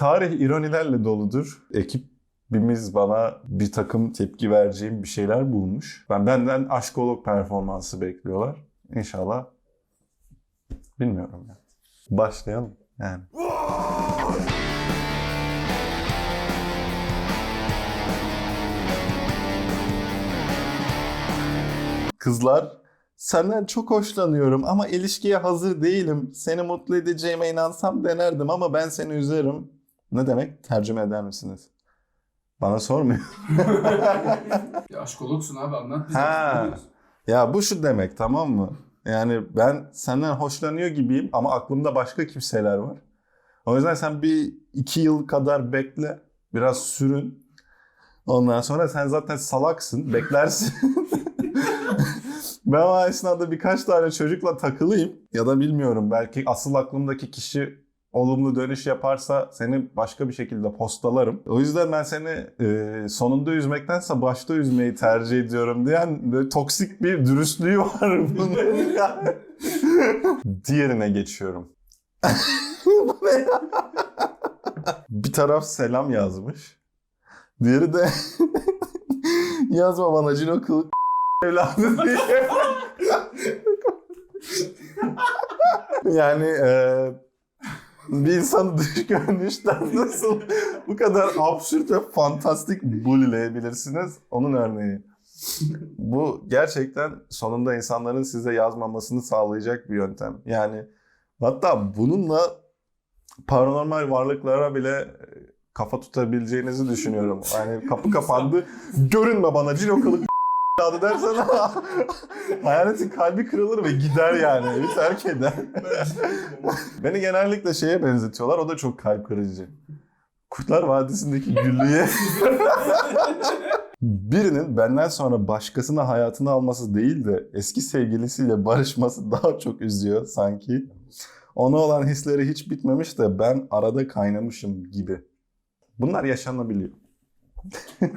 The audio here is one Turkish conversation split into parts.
Tarih ironilerle doludur. Ekibimiz bana bir takım tepki vereceğim bir şeyler bulmuş. Ben benden aşkolog performansı bekliyorlar. İnşallah. Bilmiyorum ya. Başlayalım yani. Kızlar senden çok hoşlanıyorum ama ilişkiye hazır değilim. Seni mutlu edeceğime inansam denerdim ama ben seni üzerim. Ne demek? Tercüme eder misiniz? Bana sormuyor. Ya aşkologsun abi anlat bize. Ha. Ya bu şu demek tamam mı? Yani ben senden hoşlanıyor gibiyim ama aklımda başka kimseler var. O yüzden sen bir iki yıl kadar bekle. Biraz sürün. Ondan sonra sen zaten salaksın. Beklersin. ben o esnada birkaç tane çocukla takılayım. Ya da bilmiyorum belki asıl aklımdaki kişi olumlu dönüş yaparsa seni başka bir şekilde postalarım. O yüzden ben seni e, sonunda üzmektense başta üzmeyi tercih ediyorum diyen böyle toksik bir dürüstlüğü var bunun. Diğerine geçiyorum. Ne ya? bir taraf selam yazmış. Diğeri de yazma bana cino kılık evladı diye. yani e, bir insanı dış görünüşten nasıl bu kadar absürt ve fantastik bulileyebilirsiniz? Onun örneği. Bu gerçekten sonunda insanların size yazmamasını sağlayacak bir yöntem. Yani hatta bununla paranormal varlıklara bile e, kafa tutabileceğinizi düşünüyorum. Yani kapı kapandı. Görünme bana cino kılık adı dersen hayaletin kalbi kırılır ve gider yani. Bir terk eder. Beni genellikle şeye benzetiyorlar. O da çok kalp kırıcı. Kurtlar Vadisi'ndeki güllüye birinin benden sonra başkasına hayatını alması değil de eski sevgilisiyle barışması daha çok üzüyor sanki. Ona olan hisleri hiç bitmemiş de ben arada kaynamışım gibi. Bunlar yaşanabiliyor.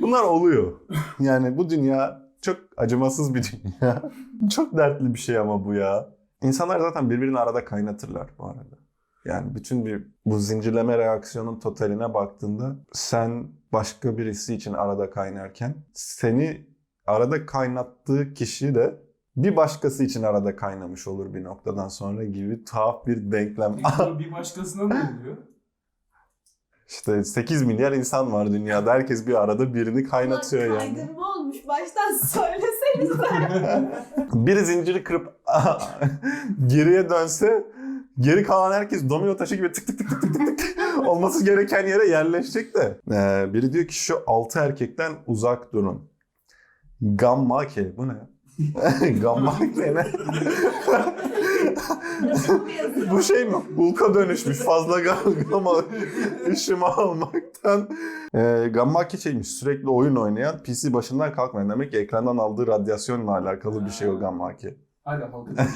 Bunlar oluyor. Yani bu dünya çok acımasız bir dünya. çok dertli bir şey ama bu ya. İnsanlar zaten birbirini arada kaynatırlar bu arada. Yani bütün bir bu zincirleme reaksiyonun totaline baktığında sen başka birisi için arada kaynarken seni arada kaynattığı kişi de bir başkası için arada kaynamış olur bir noktadan sonra gibi tuhaf bir denklem. Peki bir başkasına ne oluyor? İşte 8 milyar insan var dünyada. Herkes bir arada birini kaynatıyor Ulan yani. Kaydırma olmuş. Baştan söylesenize. Biri zinciri kırıp geriye dönse geri kalan herkes domino taşı gibi tık tık tık tık tık tık tık olması gereken yere yerleşecek de. Ee, biri diyor ki şu altı erkekten uzak durun. Gammake bu ne? Gammake ne? Bu şey mi? Hulk'a dönüşmüş fazla gam- gamma ışımı almaktan. Ee, gammake şeymiş sürekli oyun oynayan PC başından kalkmayan. Demek ki ekrandan aldığı radyasyonla alakalı bir şey o gammake. Hala halka.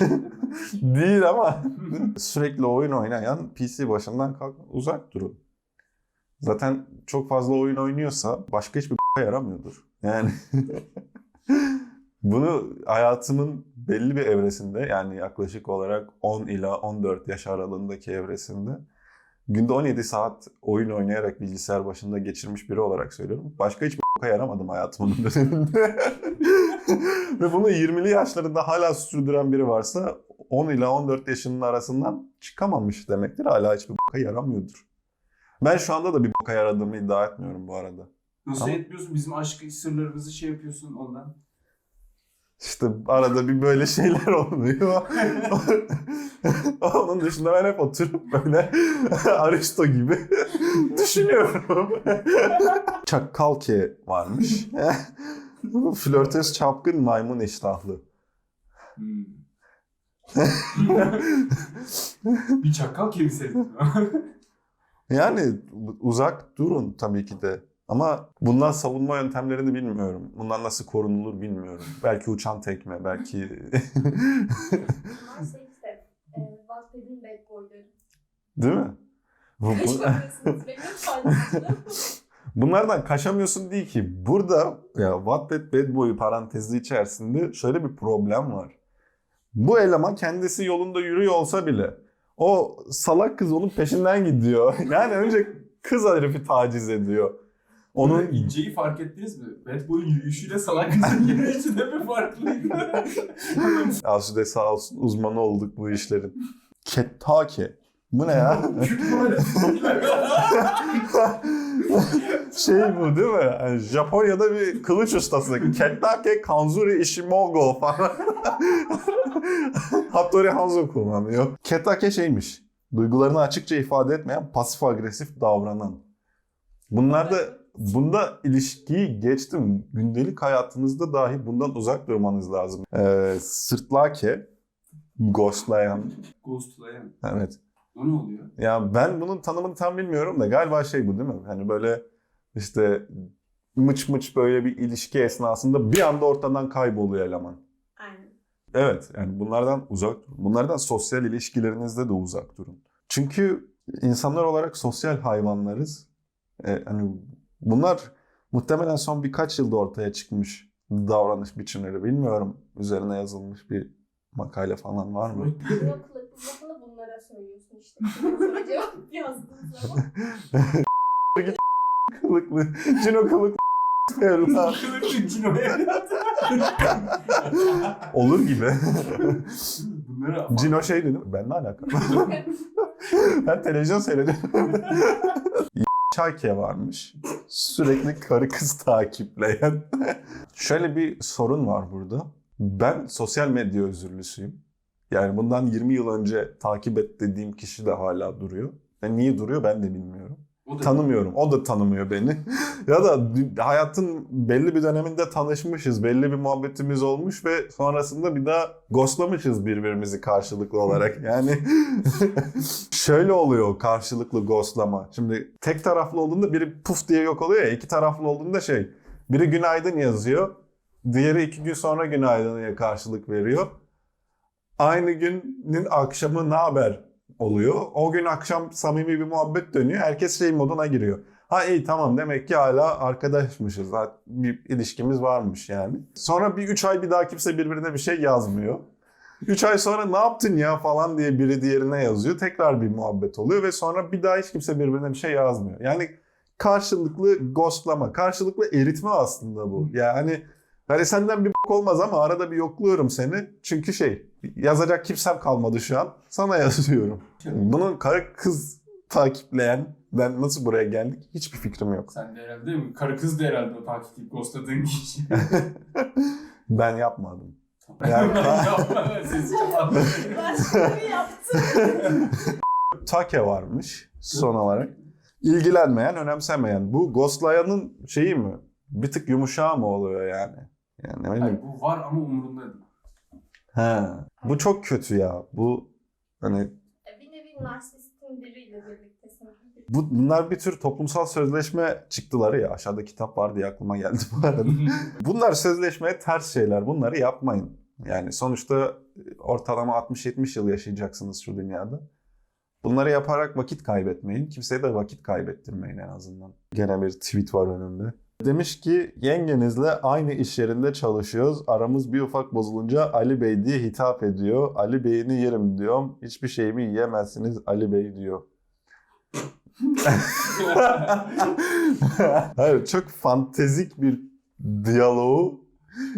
Değil ama sürekli oyun oynayan PC başından kalk uzak durun. Zaten çok fazla oyun oynuyorsa başka hiçbir yaramıyordur. Yani bunu hayatımın belli bir evresinde yani yaklaşık olarak 10 ila 14 yaş aralığındaki evresinde günde 17 saat oyun oynayarak bilgisayar başında geçirmiş biri olarak söylüyorum. Başka hiçbir boka yaramadım hayatımın döneminde. Ve bunu 20'li yaşlarında hala sürdüren biri varsa 10 ila 14 yaşının arasından çıkamamış demektir. Hala hiçbir boka yaramıyordur. Ben şu anda da bir boka yaradığımı iddia etmiyorum bu arada. Nasıl Tamam. etmiyorsun? Bizim aşk sırlarımızı şey yapıyorsun ondan. İşte arada bir böyle şeyler oluyor. Onun dışında ben hep oturup böyle Aristo gibi düşünüyorum. Çakkalke varmış. Flörtöz çapkın maymun iştahlı. Hmm. bir çakal kemi sevdim. Yani uzak durun tabii ki de. Ama bundan savunma yöntemlerini bilmiyorum. Bundan nasıl korunulur bilmiyorum. Belki uçan tekme, belki... Şey. E. Değil mi? Bu, bunlardan kaçamıyorsun değil ki. Burada ya Wattpad bad boyu parantezi içerisinde şöyle bir problem var. Bu eleman kendisi yolunda yürüyor olsa bile O salak kız onun peşinden gidiyor. Yani önce kız herifi taciz ediyor. Onun Onun inceyi fark ettiniz mi? Bad Boy'un yürüyüşüyle salak kızın yürüyüşü de mi farklıydı? Asude sağ olsun uzmanı olduk bu işlerin. Kettake. Bu ne ya? şey bu değil mi? Yani Japonya'da bir kılıç ustası. Kettake Kanzuri Ishimogo falan. Hattori Hanzo kullanıyor. Kettake şeymiş. Duygularını açıkça ifade etmeyen, pasif agresif davranan. Bunlar da bunda ilişkiyi geçtim. Gündelik hayatınızda dahi bundan uzak durmanız lazım. Ee, sırtlake, ghostlayan. Ghostlayan. Evet. O ne oluyor? Ya ben bunun tanımını tam bilmiyorum da galiba şey bu değil mi? Hani böyle işte mıç mıç böyle bir ilişki esnasında bir anda ortadan kayboluyor eleman. Aynen. Evet yani bunlardan uzak durun. Bunlardan sosyal ilişkilerinizde de uzak durun. Çünkü insanlar olarak sosyal hayvanlarız. Ee, hani bunlar muhtemelen son birkaç yılda ortaya çıkmış davranış biçimleri. Bilmiyorum üzerine yazılmış bir makale falan var mı? Bunu kılıklı bunlara söylüyorsun işte. Sonra cevap yazdığın zaman. Kılıklı, cino kılıklı Cino'ya. Olur gibi. Bunları Cino şey dedi. Ben ne alaka? ben televizyon seyrediyorum. Çayke varmış. Sürekli karı kız takipleyen. Şöyle bir sorun var burada. Ben sosyal medya özürlüsüyüm. Yani bundan 20 yıl önce takip et dediğim kişi de hala duruyor. Ve niye duruyor ben de bilmiyorum. O da Tanımıyorum. O da tanımıyor beni. ya da hayatın belli bir döneminde tanışmışız. Belli bir muhabbetimiz olmuş ve sonrasında bir daha ghostlamışız birbirimizi karşılıklı olarak. Yani şöyle oluyor karşılıklı ghostlama. Şimdi tek taraflı olduğunda biri puf diye yok oluyor ya. iki taraflı olduğunda şey. Biri günaydın yazıyor. Diğeri iki gün sonra günaydın diye karşılık veriyor. Aynı günün akşamı ne haber oluyor. O gün akşam samimi bir muhabbet dönüyor. Herkes şey moduna giriyor. Ha iyi tamam demek ki hala arkadaşmışız. Bir ilişkimiz varmış yani. Sonra bir üç ay bir daha kimse birbirine bir şey yazmıyor. Üç ay sonra ne yaptın ya falan diye biri diğerine yazıyor. Tekrar bir muhabbet oluyor ve sonra bir daha hiç kimse birbirine bir şey yazmıyor. Yani karşılıklı ghostlama, karşılıklı eritme aslında bu. Yani hani senden bir bok olmaz ama arada bir yokluyorum seni. Çünkü şey yazacak kimsem kalmadı şu an. Sana yazıyorum. Bunun karı kız takipleyen ben nasıl buraya geldik hiçbir fikrim yok. Sen de herhalde değil mi? Karı kız da herhalde o takipleyip ghostladığın kişi. Ben yapmadım. Yani siz yapma. Başka bir yaptım. Take varmış son olarak. İlgilenmeyen, önemsemeyen. Bu ghostlayanın şeyi mi? Bir tık yumuşağı mı oluyor yani? Yani bileyim. Hayır, bu var ama umurunda değil. He. Bu çok kötü ya. Bu hani E, bir nevi narsistin biriyle birliktesin. bu, bunlar bir tür toplumsal sözleşme çıktıları ya. Aşağıda kitap var diye aklıma geldi bu arada. Bunlar sözleşmeye ters şeyler. Bunları yapmayın. Yani sonuçta ortalama 60-70 yıl yaşayacaksınız şu dünyada. Bunları yaparak vakit kaybetmeyin. Kimseye de vakit kaybettirmeyin en azından. Gene bir tweet var önümde. Demiş ki yengenizle aynı iş yerinde çalışıyoruz. Aramız bir ufak bozulunca Ali Bey diye hitap ediyor. Ali Bey'ini yerim diyorum. Hiçbir şeyimi yiyemezsiniz Ali Bey diyor. Hayır çok fantezik bir diyaloğu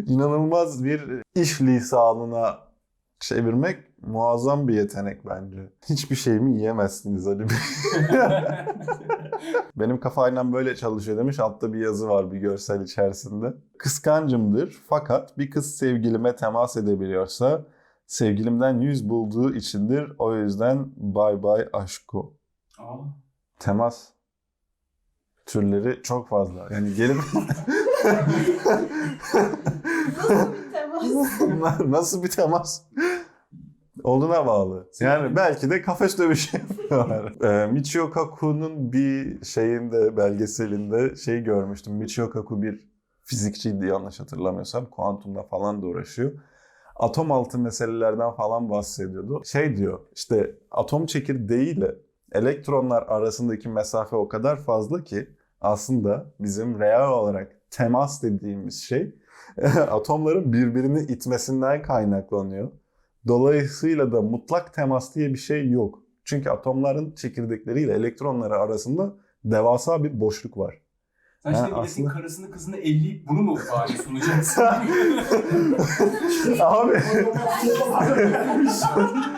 inanılmaz bir iş lisanına çevirmek muazzam bir yetenek bence. Hiçbir şeyimi yiyemezsiniz Ali Bey. Benim kafa aynen böyle çalışıyor demiş. Altta bir yazı var bir görsel içerisinde. Kıskancımdır fakat bir kız sevgilime temas edebiliyorsa sevgilimden yüz bulduğu içindir. O yüzden bay bay aşko. Aa, Temas türleri çok fazla. Yani gelip Nasıl bir temas? nasıl bir temas olduğuna bağlı. Yani belki de kafes dövüşü yapıyorlar. Ee, Michio Kaku'nun bir şeyinde, belgeselinde şey görmüştüm. Michio Kaku bir fizikçiydi yanlış hatırlamıyorsam. Kuantumda falan da uğraşıyor. Atom altı meselelerden falan bahsediyordu. Şey diyor işte atom çekirdeğiyle elektronlar arasındaki mesafe o kadar fazla ki aslında bizim real olarak temas dediğimiz şey atomların birbirini itmesinden kaynaklanıyor. Dolayısıyla da mutlak temas diye bir şey yok. Çünkü atomların çekirdekleriyle elektronları arasında devasa bir boşluk var. Sen şimdi milletin aslında- karısını kızını elleyip bunu mu bari sunacaksın? Abi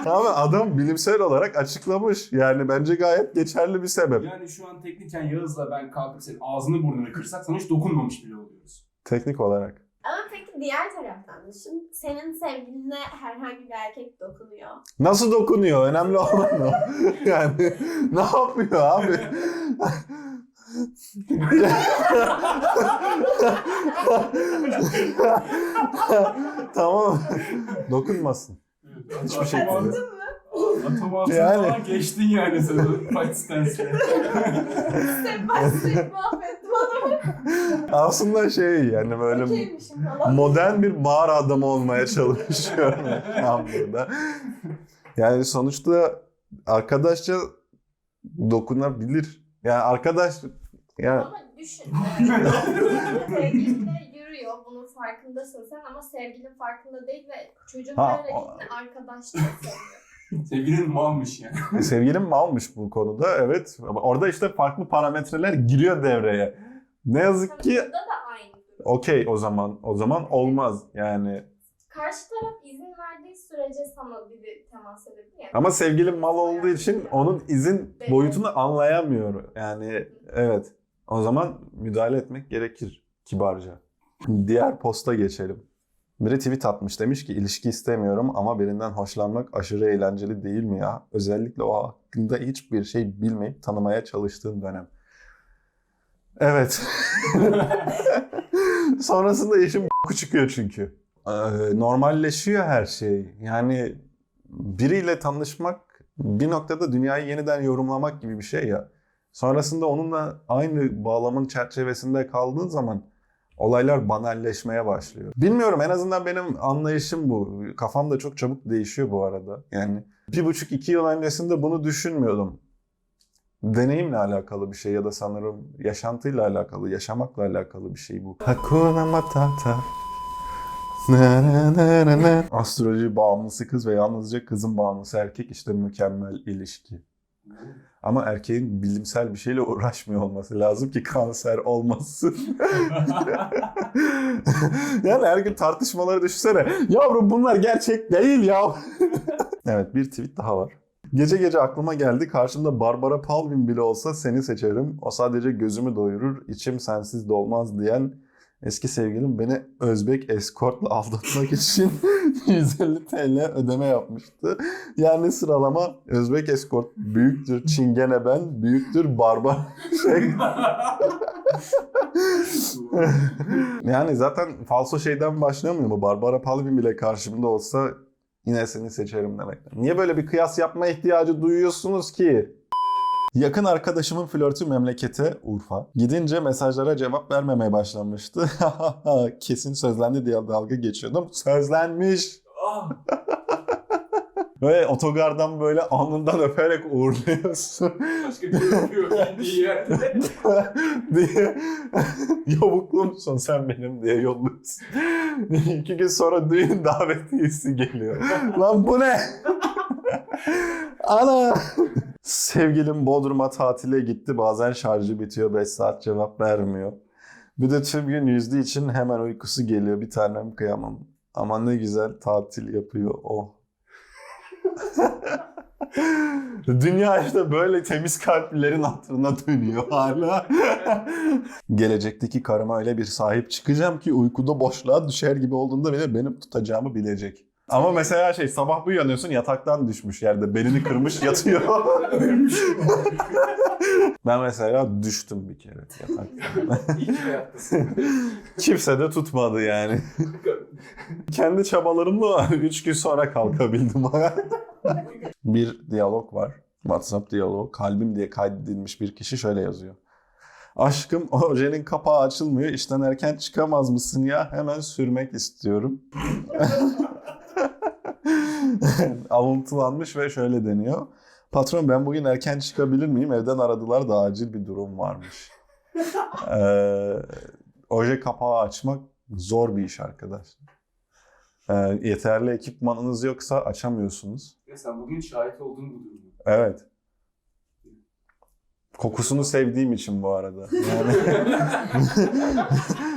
Abi adam bilimsel olarak açıklamış. Yani bence gayet geçerli bir sebep. yani şu an tekniken Yağız'la ben kalkıp senin ağzını burnunu kırsak sana hiç dokunmamış bile oluyoruz. Teknik olarak. Diğer taraftan düşün. Senin sevgiline herhangi bir erkek dokunuyor. Nasıl dokunuyor? Önemli olan o. Yani ne yapıyor abi? tamam. Dokunmasın. Hiçbir şekilde. Atom altına Yani- falan geçtin yani sen o fight stance'le. Step by step mahvettim adamı. Aslında şey yani böyle modern bir mağara adamı olmaya çalışıyorum ben burada. Yani sonuçta arkadaşça dokunabilir. Yani arkadaş yani Ama düşün. Sevgilin de yürüyor. Bunun farkındasın sen ama sevgilin farkında değil ve çocuğun Ha, hareketini arkadaşça seviyor. Sevgilin malmış yani. sevgilim malmış bu konuda evet. Ama orada işte farklı parametreler giriyor devreye. Ne yazık Tabii ki burada da aynı durum. okey o zaman. O zaman olmaz yani. Karşı taraf izin verdiği sürece sana biri temas edebilir. Yani Ama sevgilim mal olduğu için onun izin boyutunu anlayamıyor. Yani evet. O zaman müdahale etmek gerekir kibarca. Diğer posta geçelim. Biri tweet atmış demiş ki ilişki istemiyorum ama birinden hoşlanmak aşırı eğlenceli değil mi ya? Özellikle o hakkında hiçbir şey bilmeyip tanımaya çalıştığım dönem. Evet. Sonrasında işim b**ku çıkıyor çünkü. Ee, normalleşiyor her şey. Yani biriyle tanışmak bir noktada dünyayı yeniden yorumlamak gibi bir şey ya. Sonrasında onunla aynı bağlamın çerçevesinde kaldığın zaman olaylar banalleşmeye başlıyor. Bilmiyorum en azından benim anlayışım bu. Kafam da çok çabuk değişiyor bu arada. Yani bir buçuk iki yıl öncesinde bunu düşünmüyordum. Deneyimle alakalı bir şey ya da sanırım yaşantıyla alakalı, yaşamakla alakalı bir şey bu. Hakuna Matata. Astroloji bağımlısı kız ve yalnızca kızın bağımlısı erkek işte mükemmel ilişki. Ama erkeğin bilimsel bir şeyle uğraşmıyor olması lazım ki kanser olmasın. yani her gün tartışmaları düşünsene. Yavrum bunlar gerçek değil ya. evet bir tweet daha var. Gece gece aklıma geldi karşımda Barbara Palvin bile olsa seni seçerim. O sadece gözümü doyurur, içim sensiz dolmaz diyen eski sevgilim beni Özbek eskortla aldatmak için 150 TL ödeme yapmıştı. Yani sıralama Özbek eskort büyüktür Çingene ben, büyüktür Barbar şey. yani zaten falso şeyden başlamıyor mu? Barbara Palvin bile karşımda olsa yine seni seçerim demek. Niye böyle bir kıyas yapma ihtiyacı duyuyorsunuz ki? Yakın arkadaşımın flörtü memlekete Urfa. Gidince mesajlara cevap vermemeye başlamıştı. Kesin sözlendi diye dalga geçiyordum. Sözlenmiş. Ah, Ve otogardan böyle alnından öperek uğurluyorsun Başka bir şey bildiği yerde. diye yavuklu musun sen benim diye yolluyorsun. İki gün sonra düğün davetiyesi geliyor. Lan bu ne? Ana! Sevgilim Bodrum'a tatile gitti. Bazen şarjı bitiyor. 5 saat cevap vermiyor. Bir de tüm gün yüzdüğü için hemen uykusu geliyor. Bir tanem kıyamam. Ama ne güzel tatil yapıyor. Oh. Dünya işte böyle temiz kalplilerin hatırına dönüyor hala. Gelecekteki karıma öyle bir sahip çıkacağım ki uykuda boşluğa düşer gibi olduğunda bile benim tutacağımı bilecek. Ama mesela şey sabah bir uyanıyorsun yataktan düşmüş yerde belini kırmış yatıyor. Ölmüş. ben mesela düştüm bir kere yataktan. İyi ki hayattasın. Kimse de tutmadı yani. Kendi çabalarımla 3 gün sonra kalkabildim. bir diyalog var. WhatsApp diyaloğu. Kalbim diye kaydedilmiş bir kişi şöyle yazıyor. Aşkım ojenin kapağı açılmıyor. İşten erken çıkamaz mısın ya? Hemen sürmek istiyorum. Alıntılanmış ve şöyle deniyor. Patron ben bugün erken çıkabilir miyim? Evden aradılar da acil bir durum varmış. Ee, oje kapağı açmak zor bir iş arkadaşlar. Ee, yeterli ekipmanınız yoksa açamıyorsunuz. Ya sen bugün şahit oldun bu durumu. Evet. Kokusunu sevdiğim için bu arada. Yani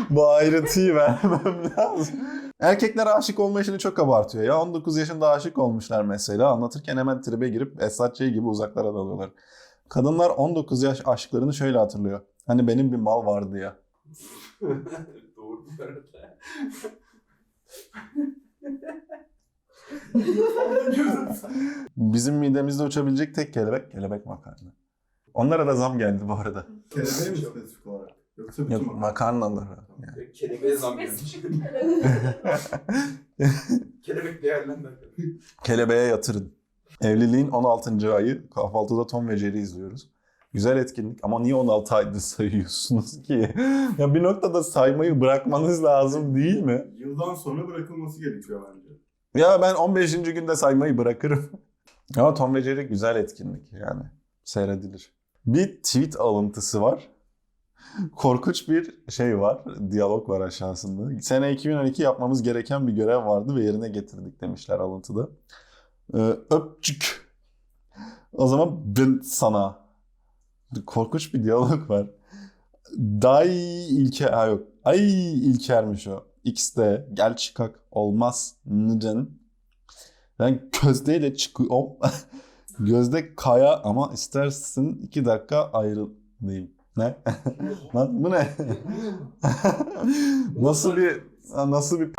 bu ayrıntıyı vermem lazım. Erkekler aşık olma işini çok abartıyor. Ya 19 yaşında aşık olmuşlar mesela. Anlatırken hemen tribe girip Esat Ç gibi uzaklara dalıyorlar. Kadınlar 19 yaş aşklarını şöyle hatırlıyor. Hani benim bir mal vardı ya. Doğru bu arada. Bizim midemizde uçabilecek tek kelebek, kelebek makarna. Onlara da zam geldi bu arada. Kelebeğe mi spesifik olarak? Yoksa bütün Yok makarna? makarnalara. Yani. Kelebeğe zam gelmiş. Kelebek değerlendi. Kelebeğe yatırın. Evliliğin 16. ayı kahvaltıda Tom ve Jerry izliyoruz. Güzel etkinlik ama niye 16 ayda sayıyorsunuz ki? ya bir noktada saymayı bırakmanız lazım değil mi? Yıldan sonra bırakılması gerekiyor bence. Ya ben 15. günde saymayı bırakırım. Ama Tom ve Jerry güzel etkinlik yani. Seyredilir. Bir tweet alıntısı var. Korkunç bir şey var. Diyalog var aşağısında. Sene 2012 yapmamız gereken bir görev vardı ve yerine getirdik demişler alıntıda. Ee, öpçük. O zaman ben sana. Korkunç bir diyalog var. Day İlker, ha yok. Ay İlker'miş o. X'de gel çıkak olmaz neden? Ben gözdeyle çıkıyorum. Gözde kaya ama istersin iki dakika ayrılayım. Ne? Lan bu ne? nasıl bir nasıl bir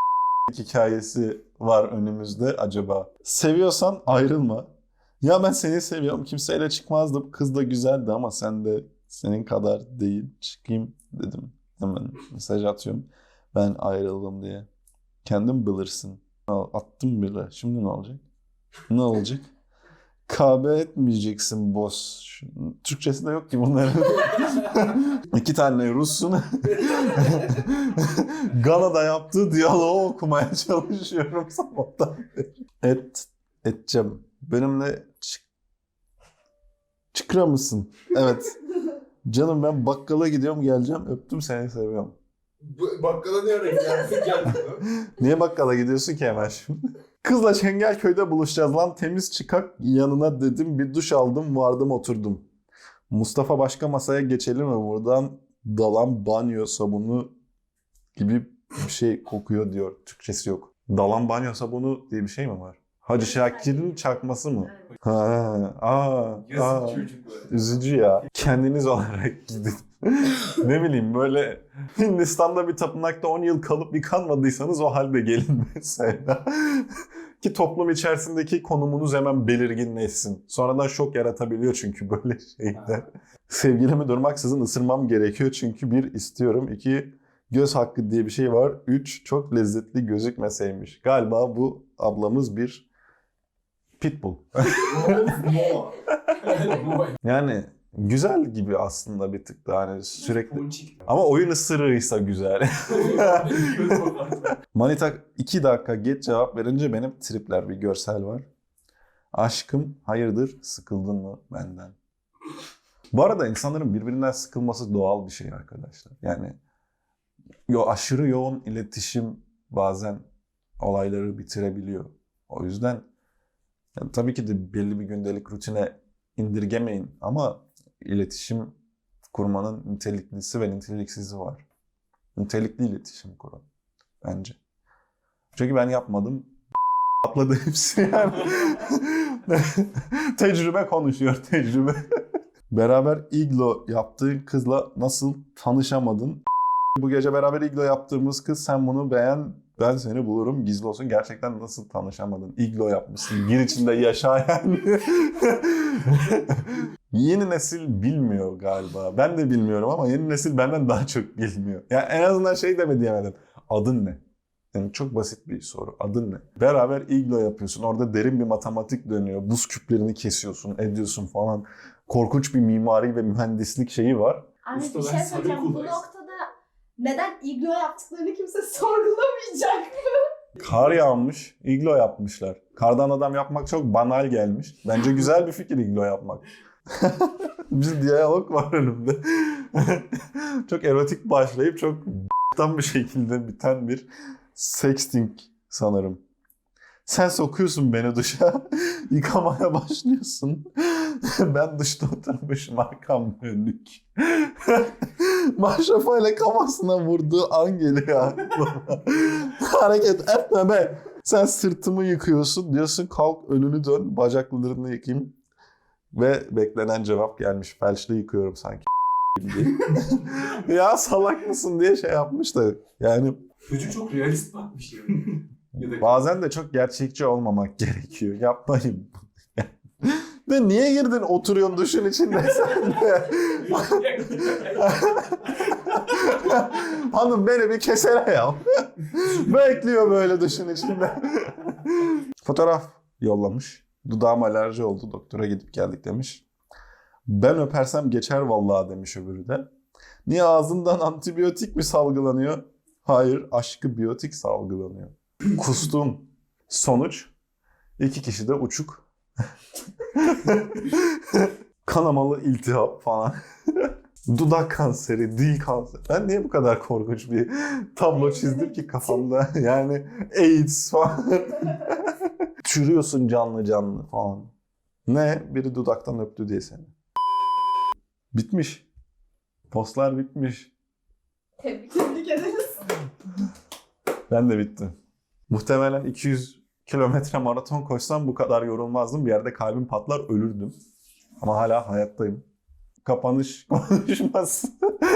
hikayesi var önümüzde acaba? Seviyorsan ayrılma. Ya ben seni seviyorum. Kimseyle çıkmazdım. Kız da güzeldi ama sen de senin kadar değil. Çıkayım dedim. Hemen mesaj atıyorum. Ben ayrıldım diye. Kendin bilirsin. Attım bile. Şimdi ne olacak? Ne olacak? Kahve etmeyeceksin boss. Türkçesi de yok ki bunların. İki tane Rus'un Gana'da yaptığı diyaloğu okumaya çalışıyorum sabahtan beri. Et, edeceğim. Benimle çık... Çıkra mısın? Evet. Canım ben bakkala gidiyorum geleceğim. Öptüm seni seviyorum. Bu- Bakkala ne? Geldin mi? Niye bakkala gidiyorsun ki hemen şimdi? Kızla Çengelköy'de buluşacağız lan temiz çıkak yanına dedim bir duş aldım vardım oturdum. Mustafa başka masaya geçelim mi buradan dalan banyo sabunu gibi bir şey kokuyor diyor. Türkçesi yok. Dalan banyo sabunu diye bir şey mi var? Hacı Şakir'in çakması mı? Ha, aa, aa. Üzücü ya. Kendiniz olarak gidin. ne bileyim böyle Hindistan'da bir tapınakta 10 yıl kalıp yıkanmadıysanız o halde gelin mesela. Ki toplum içerisindeki konumunuz hemen belirginleşsin. Sonradan şok yaratabiliyor çünkü böyle şeyler. Sevgilimi durmaksızın ısırmam gerekiyor çünkü bir istiyorum, iki göz hakkı diye bir şey var. Üç çok lezzetli gözükmeseymiş. Galiba bu ablamız bir pitbull. Yani güzel gibi aslında bir tık da hani sürekli. Ama oyun ısırığıysa güzel. Manita 2 dakika geç cevap verince benim tripler bir görsel var. Aşkım hayırdır sıkıldın mı benden? Bu arada insanların birbirinden sıkılması doğal bir şey arkadaşlar. Yani yo, aşırı yoğun iletişim bazen olayları bitirebiliyor. O yüzden ya tabii ki de belli bir gündelik rutine indirgemeyin ama iletişim kurmanın niteliklisi ve niteliksizi var. Nitelikli iletişim kurun bence. Çünkü ben yapmadım. Atladı hepsi yani. tecrübe konuşuyor tecrübe. Beraber iglo yaptığın kızla nasıl tanışamadın? Bu gece beraber iglo yaptığımız kız sen bunu beğen ben seni bulurum gizli olsun. Gerçekten nasıl tanışamadın? Iglo yapmışsın. Gir içinde yaşa yani. yeni nesil bilmiyor galiba. Ben de bilmiyorum ama yeni nesil benden daha çok bilmiyor. Yani en azından şey demedi diyemedim. Adın ne? Yani çok basit bir soru. Adın ne? Beraber iglo yapıyorsun. Orada derin bir matematik dönüyor. Buz küplerini kesiyorsun, ediyorsun falan. Korkunç bir mimari ve mühendislik şeyi var. Abi bir Ustalar şey sarı söyleyeceğim. Bu kullansın. Neden iglo yaptıklarını kimse sorgulamayacak. Kar yağmış, iglo yapmışlar. Kardan adam yapmak çok banal gelmiş. Bence güzel bir fikir iglo yapmak. bir diyalog var önümde. çok erotik başlayıp çok b**tan bir şekilde biten bir sexting sanırım. Sen sokuyorsun beni duşa, yıkamaya başlıyorsun. ben duşta oturmuşum arkam dönük. Maşrafayla kafasına vurduğu an geliyor. Hareket etme be. Sen sırtımı yıkıyorsun diyorsun kalk önünü dön bacaklarını yıkayayım. Ve beklenen cevap gelmiş. Felçli yıkıyorum sanki ya salak mısın diye şey yapmış da yani Çocuk çok realist bakmış ya. ya da bazen de çok gerçekçi olmamak gerekiyor. Yapmayın. De niye girdin oturuyorsun duşun içinde sen de? Hanım beni bir kesene ya. Bekliyor böyle duşun içinde. Fotoğraf yollamış. Dudağım alerji oldu. Doktora gidip geldik demiş. Ben öpersem geçer vallahi demiş öbürü de. Niye ağzından antibiyotik mi salgılanıyor? Hayır, aşkı biyotik salgılanıyor. Kustum. Sonuç, iki kişi de uçuk. Kanamalı iltihap falan. Dudak kanseri, dil kanseri. Ben niye bu kadar korkunç bir tablo çizdim ki kafamda? Yani AIDS falan. Çürüyorsun canlı canlı falan. Ne? Biri dudaktan öptü diye seni. Bitmiş. Postlar bitmiş. Tebrik, tebrik ederiz. Ben de bittim. Muhtemelen 200 kilometre maraton koşsam bu kadar yorulmazdım. Bir yerde kalbim patlar ölürdüm. Ama hala hayattayım. Kapanış konuşması.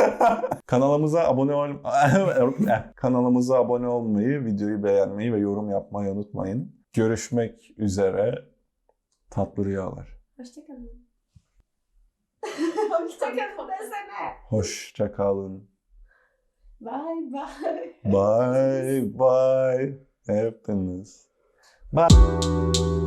kanalımıza abone ol kanalımıza abone olmayı, videoyu beğenmeyi ve yorum yapmayı unutmayın. Görüşmek üzere. Tatlı rüyalar. Hoşçakalın. Hoşçakalın desene. Hoşça kalın. Bye bye. Bye bye. Hepiniz. Bye.